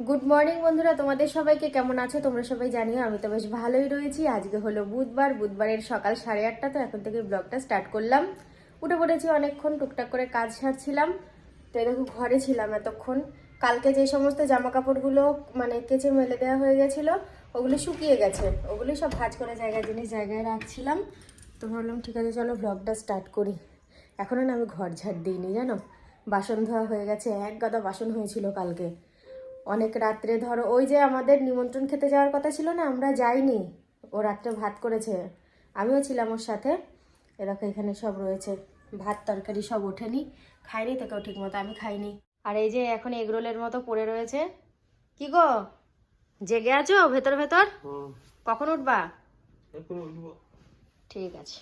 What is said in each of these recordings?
Good morning বন্ধুরা। তোমাদের সবাইকে কেমন আছো? তোমরা সবাই জানিও, আমি তো বেশ ভালোই রয়েছি। আজকে হলো বুধবার। বুধবারের সকাল সাড়ে আটটা, তো এখন থেকে ব্লগটা স্টার্ট করলাম। উঠে পড়েছি অনেকক্ষণ, টুকটাক করে কাজ সারছিলাম। তো দেখো, ঘরে ছিলাম এতক্ষণ। কালকে যে সমস্ত জামা কাপড়গুলো মানে কেচে মেলে দেওয়া হয়ে গেছিল, ওগুলো শুকিয়ে গেছে। ওগুলো সব ভাজ করে জায়গায়, জিনিস জায়গায় রাখছিলাম। তো ভাবলাম, ঠিক আছে, চলো ব্লগটা স্টার্ট করি। এখনও না আমি ঘর ঝাড় দিইনি, জানো? বাসন ধোয়া হয়ে গেছে, এক গাদা বাসন হয়েছিল কালকে। অনেক রাত্রে ধরো ওই যে আমাদের নিমন্ত্রণ খেতে যাওয়ার কথা ছিল না আমরা যাইনি। ও রাত্রে ভাত করেছে। আমিও ছিলাম ওর সাথে। এরকম এখানে সব রয়েছে। ভাত তরকারি সব ওঠেনি। খাইনি তো কেউ ঠিক মতো আমি খাইনি। আর এই যে এখন এগরোলের মতো পড়ে রয়েছে। কি গো? জেগে আছো ভেতর ভেতর? কখন উঠবা। ঠিক আছে।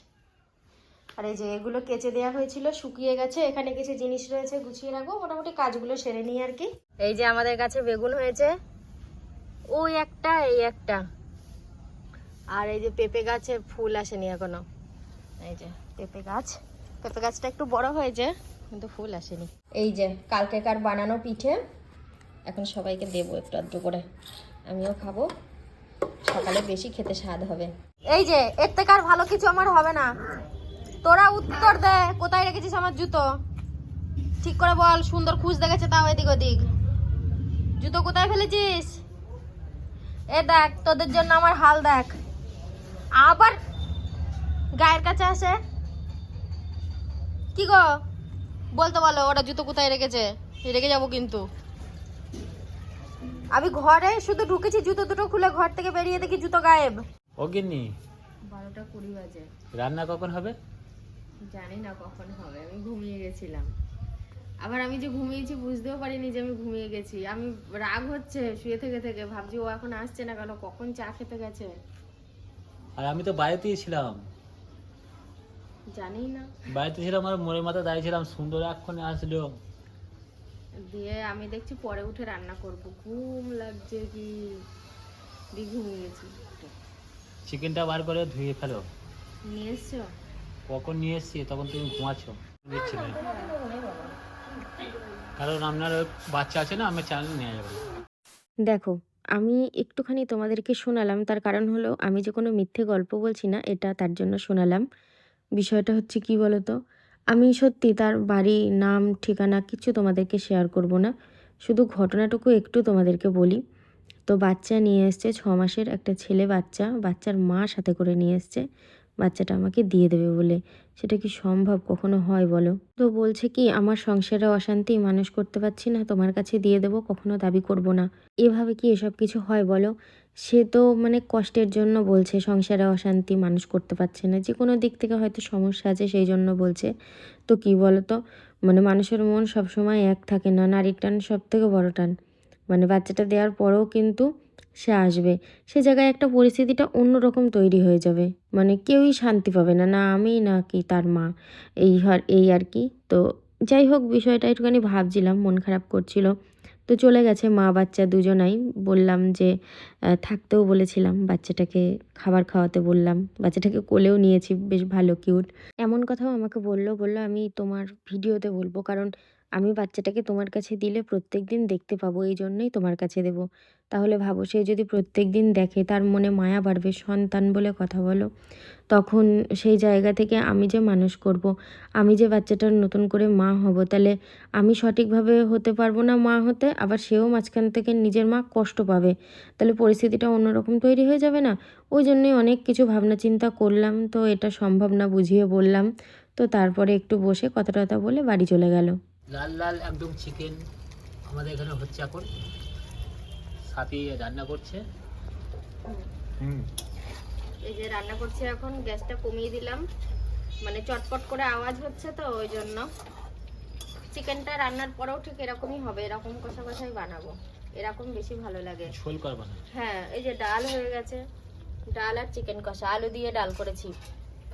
আর এই যে এগুলো কেচে দেওয়া হয়েছিল, শুকিয়ে গেছে। এখানে কিছু জিনিস রয়েছে, গুছিয়ে রাখব। মোটামুটি কাজগুলো সেরে নিই আর কি। এই যে আমাদের কাছে বেগুন হয়েছে। ওই একটা, এই একটা। আর এই যে পেঁপে গাছে ফুল আসেনি এখনও। এই যে পেঁপে গাছ। পেঁপে গাছটা একটু বড় হয়েছে, কিন্তু ফুল আসেনি। এই যে কালকে কালকেকার বানানো পিঠে, এখন সবাইকে দেবো একটু আধটু করে। আমিও খাব। সকালে বেশি খেতে স্বাদ হবে। এই যে, এর থেকে আর ভালো কিছু আমার হবে না। তোরা উত্তর দে। কোথায় রেখেছিস আমার জুতো? ঠিক করে বল সুন্দর খুঁজ দেখেছে তাও এদিক ওদিক। জুতো কোথায় ফেলেছিস? এ দেখ তোদের জন্য আমার হাল দেখ। আবার গায়ের কাছে আসে? কি গো? বলতে বলো ওরা জুতো কোথায় রেখেছে? রেখে যাব কিন্তু। আমি ঘরে শুধু ঢুকেছি জুতো দুটো খুলে ঘর থেকে বেরিয়ে দেখি জুতো গায়েব। অগিনি বারোটা কুড়ি বাজে। রান্না কখন হবে? জানি না কখন হবে আমি ঘুমিয়ে গেছিলাম। আবার আমি যে ঘুমিয়েছি বুঝতেও পারিনি যে আমি ঘুমিয়ে গেছি। আমি রাগ হচ্ছে শুয়ে থেকে থেকে। ভাবছি ও এখন আসছে না কেন? কখন চা খেতে গেছে? আর আমি তো বাড়িতেই ছিলাম। জানি না বাড়িতে ছিলাম আর মোড়ের মাথা দাঁড়িয়েছিলাম সুন্দর এক্ষণে আসলো। দিয়ে আমি দেখছি পরে উঠে রান্না করব। ঘুম লাগছে কি? দিয়ে ঘুমিয়ে গেছি। চিকেনটা বার করে ধুয়ে ফেলো। নিয়ে এসছো? কখন নিয়ে এসছি, তখন তুমি ঘুমাচ্ছ। দিচ্ছি না। কারণ আপনার বাচ্চা আছে না আমার চ্যানেল নিয়ে যাবে। দেখো, আমি একটুখানি তোমাদেরকে শোনালাম, তার কারণ হলো আমি যে কোনো মিথ্যে গল্প বলছি না, এটা তার জন্য শোনালাম। বিষয়টা হচ্ছে কি বলতো? আমি সত্যি তার বাড়ি, নাম, ঠিকানা কিছু তোমাদেরকে শেয়ার করব না। শুধু ঘটনাটুকু একটু তোমাদেরকে বলি। তো বাচ্চা নিয়ে এসছে, ছ মাসের একটা ছেলে বাচ্চা, বাচ্চার মা সাথে করে নিয়ে এসছে। বাচ্চাটা আমাকে দিয়ে দেবে বলে। সেটা কি সম্ভব? কখনো হয় বলো। তো বলছে কি, আমার সংসারে অশান্তি, মানুষ করতে পারছি না, তোমার কাছে দিয়ে দেবো, কখনো দাবি করব না। এভাবে কি এসব কিছু হয় বলো? সে তো মানে কষ্টের জন্য বলছে, সংসারে অশান্তি, মানুষ করতে পারছে না। যে কোনো দিক থেকে হয়তো সমস্যা আছে, সেই জন্য বলছে। তো কি বলো তো মানে মানুষের মন সবসময় এক থাকে না, নারীর টান সব থেকে বড় টান। মানে বাচ্চাটা দেওয়ার পরেও কিন্তু সে আসবে। সে জায়গায় একটা পরিস্থিতিটা অন্যরকম তৈরি হয়ে যাবে। মানে কেউই শান্তি পাবে না না আমি, না কি তার মা। এই হর- এই আর কি। তো যাই হোক, বিষয়টা একটুখানি ভাবছিলাম, মন খারাপ করছিল। তো চলে গেছে মা, বাচ্চা দুজনাই। বললাম যে থাকতেও বলেছিলাম, বাচ্চাটাকে খাবার খাওয়াতে বললাম। বাচ্চাটাকে কোলেও নিয়েছি, বেশ ভালো, কিউট। এমন কথাও আমাকে বলল বলল, আমি তোমার ভিডিওতে বলব। কারণ আমি বাচ্চাটাকে তোমার কাছে দিলে প্রত্যেক দিন দেখতে পাবো, এই জন্যই তোমার কাছে দেবো। তাহলে ভাবো, সে যদি প্রত্যেক দিন দেখে, তার মনে মায়া বাড়বে, সন্তান বলে কথা বলো। তখন সেই জায়গা থেকে আমি যে মানুষ করব, আমি যে বাচ্চাটার নতুন করে মা হব, তাহলে আমি সঠিকভাবে হতে পারব না মা হতে, আবার সেও মাঝখান থেকে নিজের মা কষ্ট পাবে। তাহলে পরিস্থিতিটা অন্যরকম তৈরি হয়ে যাবে না? ওই জন্যই অনেক কিছু ভাবনা চিন্তা করলাম, তো এটা সম্ভব না বুঝিয়ে বললাম। তো তারপরে একটু বসে কথা টথা বলে বাড়ি চলে গেল। লাল লাল একদম চিকেন আমাদের এখানে হচ্ছে এখন। সাথী রান্না করছে। এই যে রান্না করছি এখন গ্যাসটা কমিয়ে দিলাম। মানে চটপট করে আওয়াজ হচ্ছে তো ওই জন্য। চিকেনটা রান্নার পরেও ঠিক এরকমই হবে এরকম কষা কষাই বানাবো। এরকম বেশি ভালো লাগে। ঝোল করবা না হ্যাঁ এই যে ডাল হয়ে গেছে। ডাল আর চিকেন কষা আলু দিয়ে ডাল করেছি।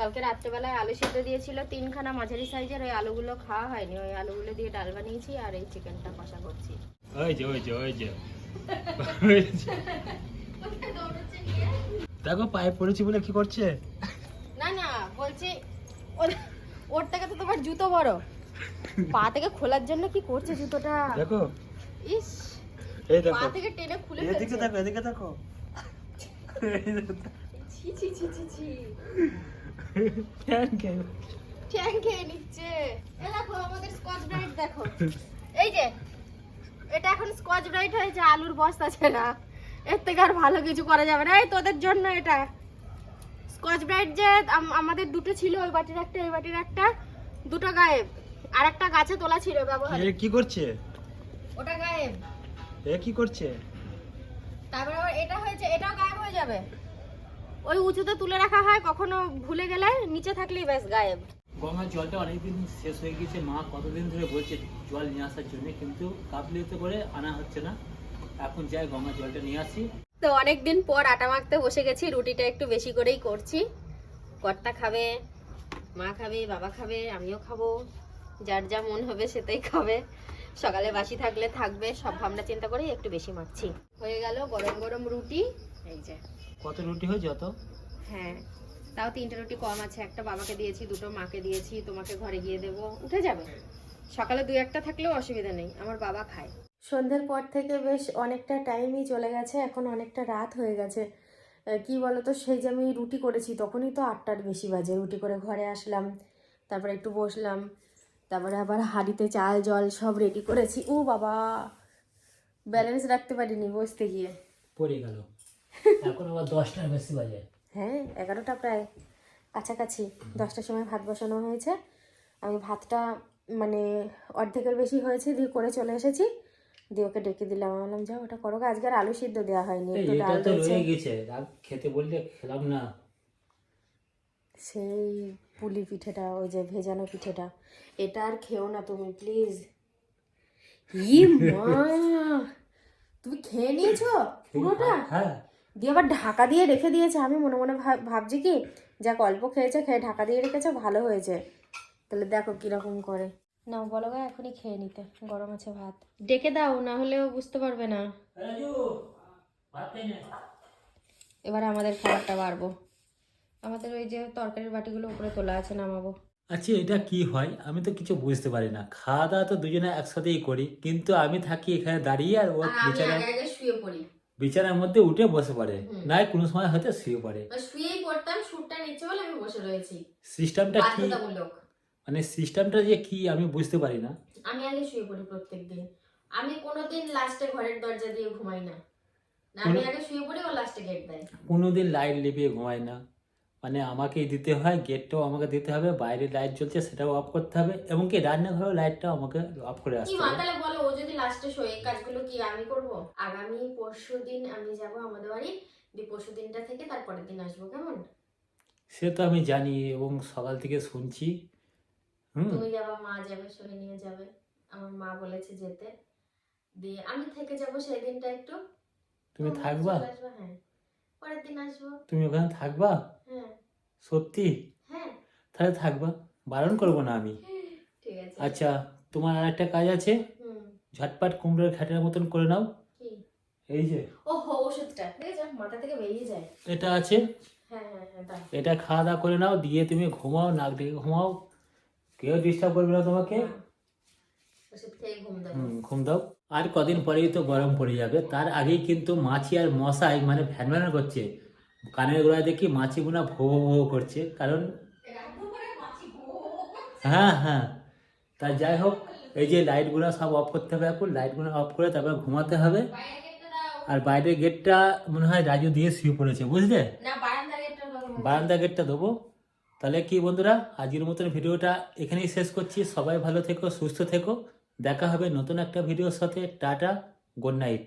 কালকে রাত্রেবেলায় আলু সিদ্ধ দিয়েছিল তিনখানা মাঝারি সাইজের ওই আলুগুলো খাওয়া হয়নি। ওই আলুগুলো দিয়ে ডাল বানিয়েছি আর এই চিকেনটা কষা করছি। ওই যে ওই যে ওই যে। দেখো পায়ে পড়েছি বলে কি করছে? না না বলছি ওর- থেকে তো তোমার জুতো বড়। পা থেকে খোলার জন্য কি করছে জুতোটা? দেখো। ইস এই দেখো। পা থেকে টেনে খুলে ফেলছে। এদিকে দেখো এদিকে দেখো। ছি ছি ছি ছি ছি। ফ্যান খেয়ে নিচ্ছে। এ দেখো আমাদের স্কচ ব্রাইট দেখো। এই যে এটা এখন স্কচ ব্রাইট হয়েছে আলুর বস্তা আছে না এর থেকে আর ভালো কিছু করা যাবে না। এই তোদের জন্য এটা। স্কচ ব্রাইট যে আম- আমাদের দুটো ছিল ওই বাটির একটা এই বাটির একটা। দুটো গায়েব। আর একটা গাছে তোলা ছিল ব্যবহার। এ কি করছে? ওটা গায়েব। এ কি করছে? তারপরে আবার এটা হয়েছে এটাও গায়েব হয়ে যাবে। ওই উঁচুতে তুলে রাখা হয় কখনো ভুলে গেলে নিচে থাকলেই ব্যাস গায়েব। গঙ্গার জলটা অনেকদিন শেষ হয়ে গেছে মা কতদিন ধরে বলছে জল নিয়ে আসার জন্য কিন্তু কাপলিতে করে আনা হচ্ছে না। এখন যাই গঙ্গার জলটা নিয়ে আসি। তো অনেকদিন পর আটা মাখতে বসে গেছি রুটিটা একটু বেশি করেই করছি। কর্তা খাবে মা খাবে বাবা খাবে আমিও খাব। যার যা মন হবে সেটাই খাবে। সকালে বাসি থাকলে থাকবে সব ভাবনা চিন্তা করে একটু বেশি মাখছি। হয়ে গেল গরম গরম রুটি। এই যে। কত রুটি হয়েছে অত হ্যাঁ তাও তিনটে রুটি কম আছে। একটা বাবাকে দিয়েছি দুটো মাকে দিয়েছি তোমাকে ঘরে গিয়ে দেবো। উঠে যাবে। সকালে দুই একটা থাকলেও অসুবিধা নেই আমার বাবা খায়। সন্ধ্যের পর থেকে বেশ অনেকটা টাইমই চলে গেছে এখন অনেকটা রাত হয়ে গেছে। কি বলতো সেই যে আমি রুটি করেছি তখনই তো আটটার বেশি বাজে। রুটি করে ঘরে আসলাম তারপরে একটু বসলাম তারপরে আবার হাঁড়িতে চাল জল সব রেডি করেছি। ও বাবা ব্যালেন্স রাখতে পারিনি বসতে গিয়ে। পড়ে গেল। এখন আবার দশটার বেশি বাজে। হ্যাঁ এগারোটা প্রায় কাছাকাছি। দশটার সময় ভাত বসানো হয়েছে। আমি ভাতটা মানে অর্ধেকের বেশি হয়েছে দিয়ে করে চলে এসেছি। দিয়ে ওকে ডেকে দিলাম। আমি বললাম যা ওটা করো আজকে আর আলু সিদ্ধ দেওয়া হয়নি। একটু ডাল তো রয়ে গেছে। খেতে বললে খেলাম না। সেই পুলি পিঠেটা ওই যে ভেজানো পিঠেটা। এটা আর খেও না তুমি প্লিজ। ই মা! তুমি খেয়ে নিয়েছো পুরোটা? হ্যাঁ। দিয়ে আবার ঢাকা দিয়ে রেখে দিয়েছে। আমি মনে মনে ভাব- ভাবছি কি যাক অল্প খেয়েছে খেয়ে ঢাকা দিয়ে রেখেছে ভালো হয়েছে। তাহলে দেখো কীরকম করে। না বলো গা এখনই খেয়ে নিতে গরম আছে ভাত। ডেকে দাও না হলেও বুঝতে পারবে না। এবার আমাদের খাবারটা বাড়বো। আমাদের ওই যে তরকারির বাটিগুলো উপরে তোলা আছে নামাবো। আচ্ছা এটা কি হয়? আমি তো কিছু বুঝতে পারি না। খাওয়া দাওয়া তো দুজনে একসাথেই করি কিন্তু আমি থাকি এখানে দাঁড়িয়ে আর ও শুয়ে পড়ি। বিছানার মধ্যে উঠে বসে পড়ে। নাই কোনো সময় হয়তো শুয়ে পড়ে। শুয়েই পড়তাম সুটটা নিচে বলে আমি বসে রয়েছি। সিস্টেমটা কি? মানে সিস্টেমটা যে কি আমি বুঝতে পারি না। আমি আগে শুয়ে পড়ি প্রত্যেকদিন। আমি কোনোদিন লাস্টে ঘরের দরজা দিয়ে ঘুমাই না। না আমি আগে শুয়ে পড়ি ও লাস্টে গেট দেয়। কোনোদিন লাইট লিভিয়ে ঘুমাই না। মানে আমাকেই দিতে হয় গেটটাও আমাকে দিতে হবে বাইরে লাইট জ্বলছে সেটাও অফ করতে হবে এবং কি রান্নাঘরেও লাইটটাও আমাকে অফ করে আসতে হবে। তাহলে বলো ও যদি লাস্টে শোয় কাজগুলো কি আমি করব? আগামী পরশু দিন আমি যাব আমাদের বাড়ি দিয়ে পরশু দিনটা থেকে তারপরের দিন আসব কেমন? সে তো আমি জানি এবং সকাল থেকে শুনছি। তুমি যাবা মা যাবে সঙ্গে নিয়ে যাবে আমার মা বলেছে যেতে। দিয়ে আমি থেকে যাব সেই দিনটা একটু। তুমি থাকবা? হ্যাঁ। পরের দিন আসব। তুমি ওখানে থাকবা? হ্যাঁ। সত্যি? হ্যাঁ। তাহলে থাকবা। বারণ করব না আমি। ঠিক আছে। আচ্ছা তোমার আর একটা কাজ আছে? ঝটপট কুমড়োর ঘাটের মতন করে নাও। এই যে। ও হো ওষুধটা। ঠিক আছে মাথা থেকে বেরিয়ে যায়। এটা আছে? হ্যাঁ হ্যাঁ হ্যাঁ এটা খাওয়া দাওয়া করে নাও দিয়ে তুমি ঘুমাও নাক ডেকে ঘুমাও। কেউ ডিস্টার্ব করবে না তোমাকে। ঘুম দেবো হুম, ঘুম দাও। আর কদিন পরেই তো গরম পড়ে যাবে। তার আগেই কিন্তু মাছি আর মশাই মানে ফ্যান করছে। কানের গোড়ায় দেখি মাছি গুনা ভো ভো করছে। কারণ হ্যাঁ হ্যাঁ। তা যাই হোক এই যে লাইটগুলো সব অফ করতে হবে এখন। লাইটগুলো অফ করে তারপর ঘুমাতে হবে। আর বাইরের গেটটা মনে হয় রাজু দিয়ে শুয়ে পড়েছে বুঝলে? বারান্দা গেটটা দেবো। তাহলে কি বন্ধুরা আজকের মতন ভিডিওটা এখানেই শেষ করছি। সবাই ভালো থেকো সুস্থ থেকো। দেখা হবে নতুন একটা ভিডিওর সাথে। Tata good night.